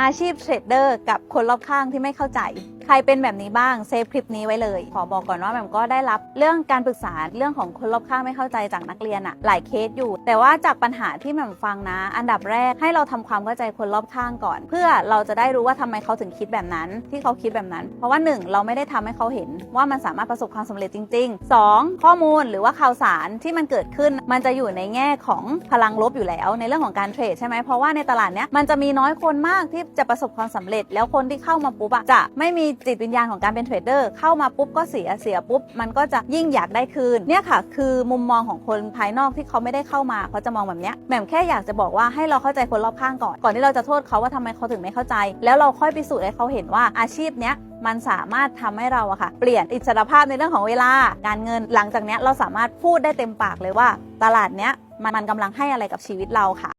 อาชีพเทรดเดอร์กับคนรอบข้างที่ไม่เข้าใจ ใครเป็นแบบนี้บ้างเซฟคลิปนี้ไว้เลย ขอบอกก่อนว่าแหม่มก็ได้รับเรื่องการปรึกษาเรื่องของคนรอบข้างไม่เข้าใจจากนักเรียนอะหลายเคสอยู่ แต่ว่าจากปัญหาที่แหม่มฟังนะ อันดับแรกให้เราทำความเข้าใจคนรอบข้างก่อน เพื่อเราจะได้รู้ว่าทำไมเขาถึงคิดแบบนั้น ที่เขาคิดแบบนั้น เพราะว่าหนึ่งเราไม่ได้ทำให้เขาเห็นว่ามันสามารถประสบความสำเร็จจริงๆสองข้อมูลหรือว่าข่าวสารที่มันเกิดขึ้น มันจะอยู่ในแง่ของพลังลบอยู่แล้ว ในเรื่องของการเทรดใช่ไหมเพราะว่าในตลาดเนี้ยมันจะมีน้อยคนมากที่จะประสบความสำเร็จ แล้วคนที่เข้ามาปุ๊บอะจะไม่มีจิตวิญญาณของการเป็นเทรดเดอร์เข้ามาปุ๊บก็เสียเสียปุ๊บ มันก็จะยิ่งอยากได้คืนเนี่ยค่ะ คือมุมมองของคนภายนอกที่เขาไม่ได้เข้ามาเขาจะมองแบบเนี้ยแหม่มแค่อยากจะบอกว่าให้เราเข้าใจคนรอบข้างก่อนก่อนที่เราจะโทษเขาว่าทำไมเขาถึงไม่เข้าใจ แล้วเราค่อยพิสูจน์ให้เขาเห็นว่าอาชีพเนี้ยมันสามารถทำให้เราอะค่ะ เปลี่ยนอิสรภาพในเรื่องของเวลาการเงินหลังจากเนี้ยเราสามารถพูดได้เต็มปากเลยว่า ตลาดเนี้ยมันมันกำลังให้อะไรกับชีวิตเราค่ะ